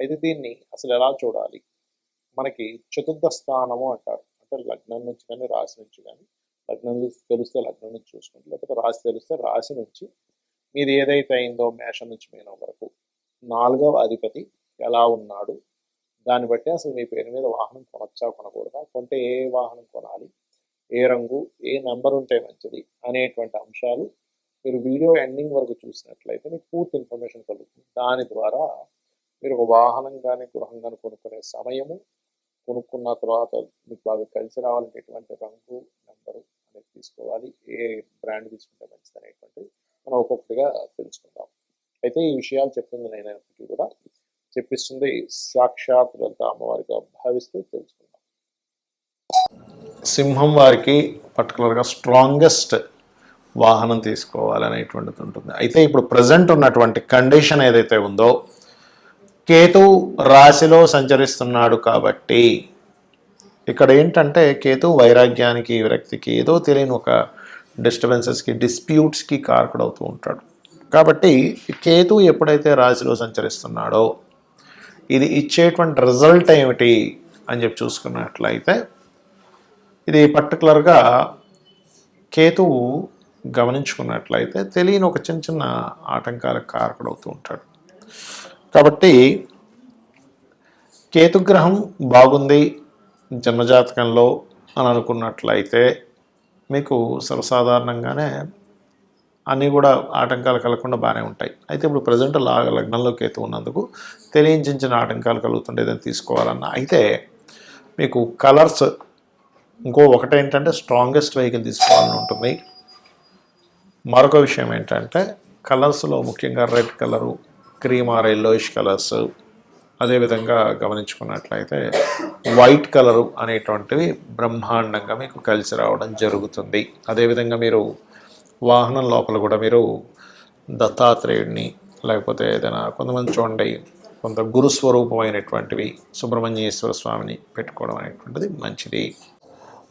అయితే దీన్ని అసలు ఎలా చూడాలి? మనకి చతుర్థ స్థానము అంటారు. అంటే లగ్నం నుంచి కానీ రాశి నుంచి కానీ లగ్నం తెలిస్తే లగ్నం నుంచి చూసుకుంటే లేకపోతే రాశి తెలిస్తే రాశి నుంచి మీరు ఏదైతే అయిందో మేషం నుంచి మీనం వరకు. నాలుగవ అధిపతి ఎలా ఉన్నాడు? దాన్ని బట్టి అసలు మీ పేరు మీద వాహనం కొనొచ్చా కొనకూడదా? కొంటే ఏ వాహనం కొనాలి? ఏ రంగు? ఏ నెంబర్ ఉంటే మంచిది? అనేటువంటి అంశాలు మీరు వీడియో ఎండింగ్ వరకు చూసినట్లయితే మీకు పూర్తి ఇన్ఫర్మేషన్ కలుగుతుంది. దాని ద్వారా మీరు ఒక వాహనం కానీ గృహం కానీ కొనుక్కునే సమయము కొనుక్కున్న తర్వాత మీకు బాగా కలిసి రావాలంటే ఎటువంటి రంగు నెంబరు అనేది తీసుకోవాలి. ఏ బ్రాండ్ తీసుకుంటే మంచిది అనేటువంటిది మనం ఒక్కొక్కటిగా తెలుసుకుందాం. అయితే ఈ విషయాలు చెప్తుంది నేనైనప్పటికీ కూడా. చెప్పిస్తుంది సాక్షాత్ లలిత అమ్మవారిగా భావిస్తూ తెలుసుకుందాం. సింహం వారికి పర్టికులర్గా స్ట్రాంగెస్ట్ వాహనం తీసుకోవాలనేటువంటిది ఉంటుంది. అయితే ఇప్పుడు ప్రజెంట్ ఉన్నటువంటి కండిషన్ ఏదైతే ఉందో కేతు రాశిలో సంచరిస్తున్నాడు కాబట్టి ఇక్కడ ఏంటంటే కేతు వైరాగ్యానికి విరక్తికి ఏదో తెలియని ఒక డిస్టర్బెన్సెస్కి డిస్ప్యూట్స్కి కారకుడు అవుతూ ఉంటాడు. కాబట్టి కేతు ఎప్పుడైతే రాశిలో సంచరిస్తున్నాడో ఇది ఇచ్చేటువంటి రిజల్ట్ ఏమిటి అని చెప్పి చూసుకున్నట్లయితే ఇది పర్టికులర్గా కేతువు గమనించుకున్నట్లయితే తెలియని ఒక చిన్న చిన్న ఆటంకాలకు కారకుడవుతూ ఉంటాడు. కాబట్టి కేతుగ్రహం బాగుంది జన్మజాతకంలో అని అనుకున్నట్లయితే మీకు సర్వసాధారణంగానే అన్నీ కూడా ఆటంకాలు కలగకుండా బాగానే ఉంటాయి. అయితే ఇప్పుడు ప్రజెంట్ లా లగ్నంలో కేతు ఉన్నందుకు తెలియించిన ఆటంకాలు కలుగుతుంటే ఏదైనా తీసుకోవాలన్నా. అయితే మీకు కలర్స్ ఇంకో ఒకటేంటంటే స్ట్రాంగెస్ట్ వెహికల్ తీసుకోవాలని ఉంటుంది. మరొక విషయం ఏంటంటే కలర్స్లో ముఖ్యంగా red colour cream or yellowish colours అదేవిధంగా గమనించుకున్నట్లయితే వైట్ కలరు అనేటువంటివి బ్రహ్మాండంగా మీకు కలిసి రావడం జరుగుతుంది. అదేవిధంగా మీరు వాహనం లోపల కూడా మీరు దత్తాత్రేయుడిని లేకపోతే ఏదైనా కొంతమంది చూడండి కొంత గురుస్వరూపమైనటువంటివి సుబ్రహ్మణ్యేశ్వర స్వామిని పెట్టుకోవడం అనేటువంటిది మంచిది.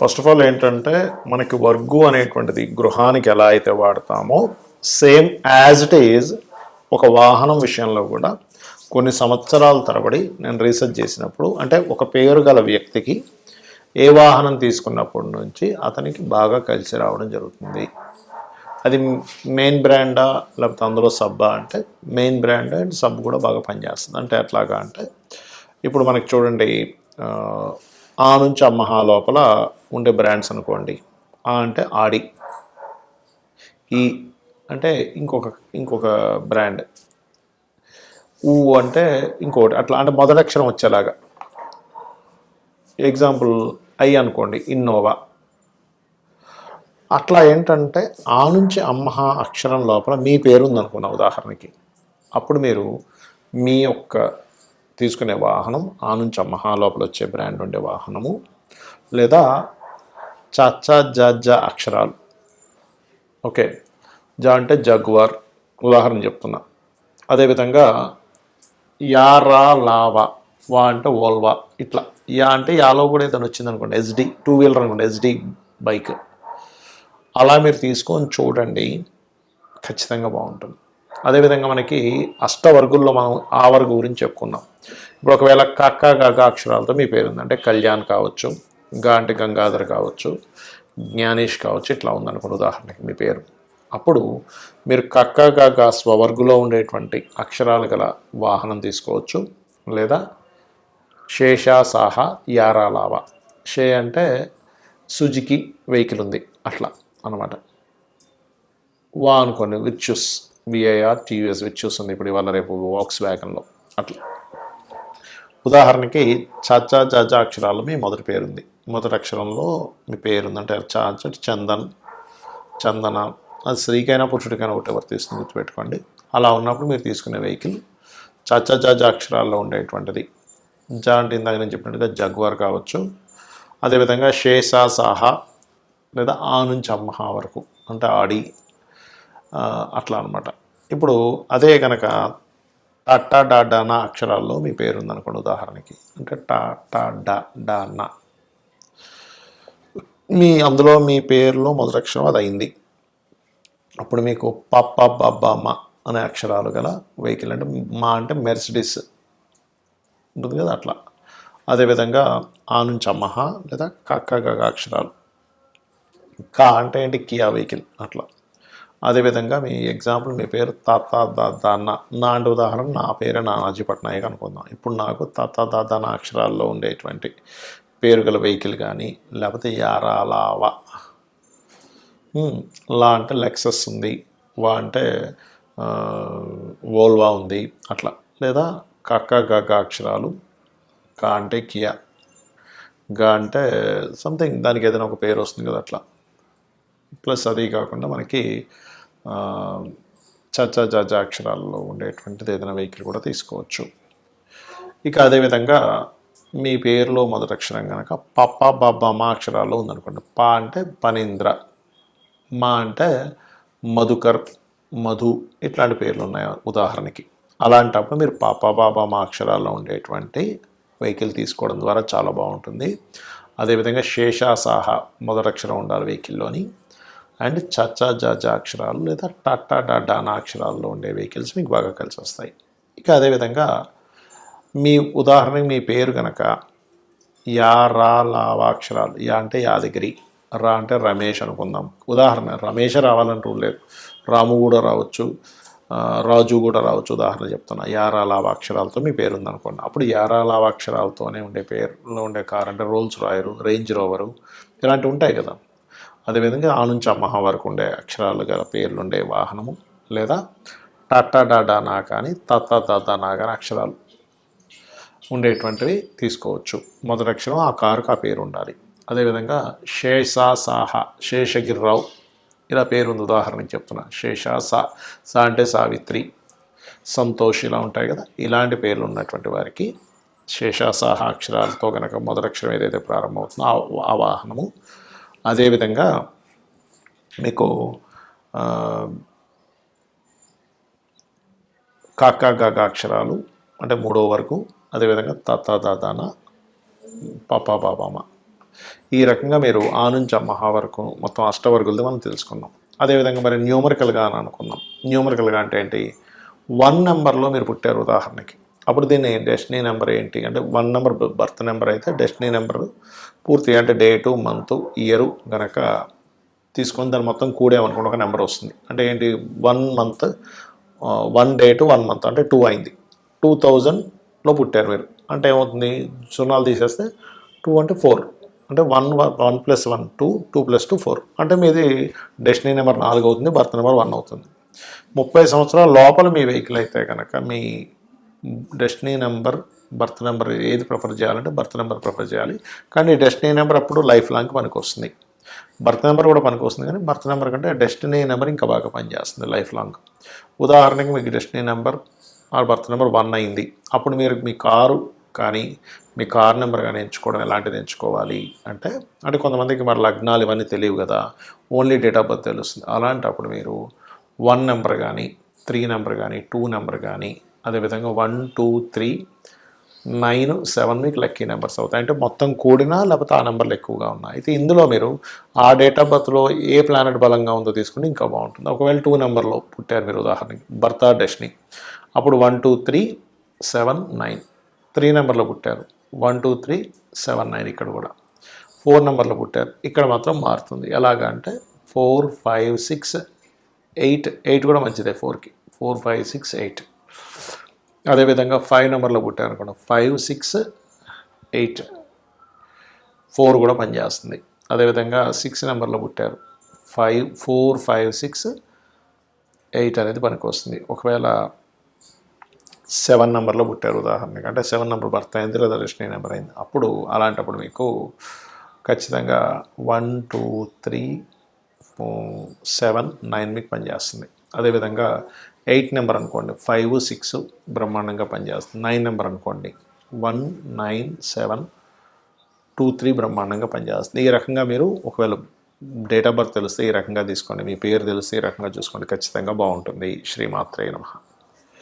ఫస్ట్ ఆఫ్ ఆల్ ఏంటంటే మనకి వర్గు అనేటువంటిది గృహానికి ఎలా అయితే వాడతామో సేమ్ యాజ్ ఇట్ ఈజ్ ఒక వాహనం విషయంలో కూడా కొన్ని సంవత్సరాల తరబడి నేను రీసెర్చ్ చేసినప్పుడు అంటే ఒక పేరు గల వ్యక్తికి ఏ వాహనం తీసుకున్నప్పటి నుంచి అతనికి బాగా కలిసి రావడం జరుగుతుంది. అది మెయిన్ బ్రాండా లేకపోతే అందులో సబ్బా అంటే మెయిన్ బ్రాండ్ అండ్ సబ్ కూడా బాగా పనిచేస్తుంది. అంటే ఎట్లాగా అంటే ఇప్పుడు మనకి చూడండి ఆ, నుంచి అమ్మహా లోపల ఉండే బ్రాండ్స్ అనుకోండి. ఆ అంటే ఆడి. ఈ అంటే ఇంకొక ఇంకొక బ్రాండ్ ఊ అంటే ఇంకోటి అట్లా అంటే మొదటి అక్షరం వచ్చేలాగా. ఎగ్జాంపుల్ ఐ అనుకోండి ఇన్నోవా అట్లా ఏంటంటే ఆ నుంచి అమ్మహ అక్షరం లోపల మీ పేరు ఉందనుకున్న ఉదాహరణకి. అప్పుడు మీరు మీ యొక్క తీసుకునే వాహనం ఆ నుంచి అమ్మహ లోపల వచ్చే బ్రాండ్ ఉండే వాహనము లేదా చాచా జ అక్షరాలు. ఓకే. జా అంటే జగ్వార్ ఉదాహరణ చెప్తున్నా. అదేవిధంగా యారా లావా వా అంటే ఓల్వా ఇట్లా. యా అంటే యాలో కూడా ఏదైనా వచ్చింది అనుకోండి ఎస్డి టూ వీలర్ అనుకోండి ఎస్డి బైక్. అలా మీరు తీసుకొని చూడండి ఖచ్చితంగా బాగుంటుంది. అదేవిధంగా మనకి అష్టవర్గుల్లో మనం ఆ వర్గు గురించి చెప్పుకున్నాం ఇప్పుడు ఒకవేళ కక్క గగ అక్షరాలతో మీ పేరు ఉందంటే కళ్యాణ్ కావచ్చు గా అంటే గంగాధర్ కావచ్చు జ్ఞానేష్ కావచ్చు ఇట్లా ఉందనుకోండి ఉదాహరణకి మీ పేరు. అప్పుడు మీరు కక్కగా స్వవర్గులో ఉండేటువంటి అక్షరాలు గల వాహనం తీసుకోవచ్చు. లేదా శేషా సాహా షే అంటే సుజుకి వెహికల్ ఉంది అట్లా అనమాట వా అనుకోండి. విచ్యూస్ విఐఆర్ టీవీఎస్ విచ్యూస్ ఉంది ఇప్పుడు ఇవాళ రేపు వాక్స్ వ్యాగన్లో అట్లా. ఉదాహరణకి చాచా చాచా అక్షరాలు మీ మొదటి పేరుంది. మొదటి అక్షరంలో మీ పేరుందంటే చాచ చందన్. చందన. అది స్త్రీకైనా పురుషుడికైనా ఒకటి వర్తిస్తుంది గుర్తుపెట్టుకోండి. అలా ఉన్నప్పుడు మీరు తీసుకునే వెహికల్ చచ్చ జజ అక్షరాల్లో ఉండేటువంటిది. జ అంటే ఇందాక నేను చెప్పినట్టుగా జగ్వార్ కావచ్చు అదేవిధంగా శేష సాహా లేదా ఆ నుంచి అమ్మహ వరకు అంటే ఆడి అట్లా అనమాట ఇప్పుడు అదే కనుక టా డా డానా అక్షరాల్లో మీ పేరు ఉందనుకోండి ఉదాహరణకి. అంటే టా టా డా డా నా. మీ అందులో మీ పేరులో మొదటి అక్షరం అది అయింది. అప్పుడు మీకు పప్ప బబ్బ మా అనే అక్షరాలు గల వెహికల్ అంటే మా అంటే మెర్సిడిస్ ఉంటుంది కదా అట్లా. అదేవిధంగా ఆ నుంచి అమ్మహ లేదా కక్క గగ అక్షరాలు. కా అంటే ఏంటి? Kia vehicle. అట్లా. అదేవిధంగా మీ ఎగ్జాంపుల్ మీ పేరు తాత దాదా నా. అంటే ఉదాహరణ నా పేరు నానాజీ పట్నాయక్ అనుకుందాం. ఇప్పుడు నాకు తాత దాదా నా అక్షరాల్లో ఉండేటువంటి పేరు గల వెహికల్ కానీ లేకపోతే యారాలావా లా అంటే లెక్సస్ ఉంది. వా అంటే ఓల్వా వోల్వా ఉంది. అట్లా. లేదా కక్క గగ అక్షరాలు కా అంటే కియా. గా అంటే సంథింగ్. దానికి ఏదైనా ఒక పేరు వస్తుంది కదా అట్లా. ప్లస్ అది కాకుండా మనకి ఆ, చచ్చ జజ అక్షరాల్లో ఉండేటువంటిది ఏదైనా వెహికల్ కూడా తీసుకోవచ్చు. ఇక అదేవిధంగా మీ పేరులో మొదటి అక్షరం కనుక పప్ప బబ్బ మా అక్షరాల్లో ఉందనుకోండి. పా అంటే పనీంద్ర. మా అంటే మధుకర్ మధు ఇట్లాంటి పేర్లు ఉన్నాయి ఉదాహరణకి. అలాంటప్పుడు మీరు పాప బాబా మా అక్షరాల్లో ఉండేటువంటి వెహికల్ తీసుకోవడం ద్వారా చాలా బాగుంటుంది. అదేవిధంగా శేషాసాహ మొదటి అక్షరం ఉండాలి వెహికల్లోని. అండ్ చచ్చా జాజా అక్షరాలు లేదా టట్టా డాడా నా అక్షరాల్లో ఉండే వెహికల్స్ మీకు బాగా కలిసి వస్తాయి. ఇక అదేవిధంగా మీ ఉదాహరణకి మీ పేరు కనుక యా రా లావా అక్షరాలు యా అంటే యాదగిరి. రా అంటే రమేష్ అనుకుందాం. ఉదాహరణ రమేష్ రావాలని రూల్ లేదు. రాము కూడా రావచ్చు రాజు కూడా రావచ్చు. ఉదాహరణ చెప్తున్నా. యారా లావా అక్షరాలతో మీ పేరు ఉందనుకోండి. అప్పుడు యారా లావా అక్షరాలతోనే ఉండే పేరులో ఉండే కార్ అంటే రోల్స్ రాయరు రేంజ్ రోవరు ఇలాంటివి ఉంటాయి కదా. అదేవిధంగా ఆ నుంచి అమ్మహ వరకు ఉండే అక్షరాలు గల పేర్లు ఉండే వాహనము లేదా టాటా డాడా నా కానీ తత్త తాత నా కానీ అక్షరాలు ఉండేటువంటివి తీసుకోవచ్చు. మొదటి అక్షరం ఆ కారుకు ఆ పేరు ఉండాలి. అదేవిధంగా శేషా సాహ శేషగిరిరావు ఇలా పేరుంది ఉదాహరణ ఉదాహరణకి చెప్తున్నా. శేషా సా సా అంటే సావిత్రి సంతోష్ ఇలా ఉంటాయి కదా ఇలాంటి పేర్లు ఉన్నటువంటి వారికి శేషాసాహ అక్షరాలతో కనుక మొదలక్షరం ఏదైతే ప్రారంభమవుతుందో ఆ- ఆ వాహనము. అదేవిధంగా మీకు ఆ, కాకా అక్షరాలు అంటే మూడో వరకు అదేవిధంగా తాత దాదాన పాపా బాబామ ఈ రకంగా మీరు ఆ నుంచి అమ్మహ వరకు మొత్తం అష్టవర్గులది మనం తెలుసుకున్నాం అదేవిధంగా మరి న్యూమరికల్గా అని అనుకున్నాం న్యూమరికల్గా అంటే ఏంటి? వన్ నెంబర్లో మీరు పుట్టారు ఉదాహరణకి. అప్పుడు దీన్ని డెస్టినీ నెంబర్ ఏంటి? అంటే వన్ నెంబర్ బర్త్ నెంబర్ అయితే డెస్టినీ నెంబర్ పూర్తిగా అంటే డేటు మంత్ ఇయరు కనుక తీసుకొని దాన్ని మొత్తం కూడేమనుకోండి ఒక నెంబర్ వస్తుంది. అంటే ఏంటి? One month one date one month అంటే టూ అయింది. టూ థౌజండ్లో పుట్టారు మీరు. అంటే ఏమవుతుంది? సున్నాలు తీసేస్తే టూ అంటే ఫోర్. అంటే one one plus one two two plus two four. అంటే మీది డెస్టినీ నెంబర్ నాలుగు అవుతుంది బర్త్ నెంబర్ వన్ అవుతుంది. ముప్పై సంవత్సరాల లోపల మీ వెహికల్ అయితే కనుక మీ డెస్టినీ నెంబర్ బర్త్ నెంబర్ ఏది ప్రిఫర్ చేయాలంటే బర్త్ నెంబర్ ప్రిఫర్ చేయాలి. కానీ డెస్టినీ నెంబర్ అప్పుడు లైఫ్ లాంగ్ పనికి వస్తుంది బర్త్ నెంబర్ కూడా పనికి వస్తుంది కానీ బర్త్ నెంబర్ కంటే డెస్టినీ నెంబర్ ఇంకా బాగా పనిచేస్తుంది లైఫ్ లాంగ్. ఉదాహరణకి మీకు డెస్టినీ నెంబర్ ఆ బర్త్ నెంబర్ వన్ అయింది. అప్పుడు మీరు మీ కారు కానీ మీ కార్ నెంబర్ కానీ ఎంచుకోవడం ఎలాంటిది ఎంచుకోవాలి అంటే అంటే కొంతమందికి మరి లగ్నాలు ఇవన్నీ తెలియవు కదా ఓన్లీ డేట్ ఆఫ్ బర్త్ తెలుస్తుంది. అలాంటప్పుడు మీరు వన్ నెంబర్ కానీ త్రీ నెంబర్ కానీ టూ నెంబర్ కానీ అదేవిధంగా one two three nine seven మీకు లక్కీ నెంబర్స్ అవుతాయి. అంటే మొత్తం కూడినా లేకపోతే ఆ నెంబర్లు ఎక్కువగా ఉన్నాయి. అయితే ఇందులో మీరు ఆ డేట్ ఆఫ్ బర్త్లో ఏ ప్లానెట్ బలంగా ఉందో తీసుకుంటే ఇంకా బాగుంటుంది. ఒకవేళ టూ నెంబర్లో పుట్టారు మీరు ఉదాహరణకి బర్త్ ఆర్ డెస్టినీ అప్పుడు one two three seven nine. Three నెంబర్లో పుట్టారు. One two three seven nine ఇక్కడ కూడా. ఫోర్ నెంబర్లో పుట్టారు. ఇక్కడ మాత్రం మారుతుంది. ఎలాగా అంటే four five six eight eight కూడా మంచిదే ఫోర్కి. Four five six eight. అదేవిధంగా ఫైవ్ నెంబర్లో పుట్టారు అనుకోండి. Five six eight. ఫోర్ కూడా పనిచేస్తుంది అదేవిధంగా సిక్స్ నెంబర్లో పుట్టారు. Five four five six eight అనేది పనికి వస్తుంది. ఒకవేళ సెవెన్ నెంబర్లో పుట్టారు ఉదాహరణకి. అంటే సెవెన్ నెంబర్ బర్త్ అయింది లేదా డెస్టినీ నెంబర్ అయింది. అప్పుడు అలాంటప్పుడు మీకు ఖచ్చితంగా one two three seven nine మీకు పనిచేస్తుంది. అదేవిధంగా ఎయిట్ నెంబర్ అనుకోండి ఫైవ్ సిక్స్ బ్రహ్మాండంగా పనిచేస్తుంది. నైన్ నెంబర్ అనుకోండి one nine seven two three బ్రహ్మాండంగా పనిచేస్తుంది. ఈ రకంగా మీరు ఒకవేళ డేట్ ఆఫ్ బర్త్ తెలిస్తే ఈ రకంగా తీసుకోండి మీ పేరు తెలిస్తే ఈ రకంగా చూసుకోండి. ఖచ్చితంగా బాగుంటుంది. శ్రీమాత్రే నమ.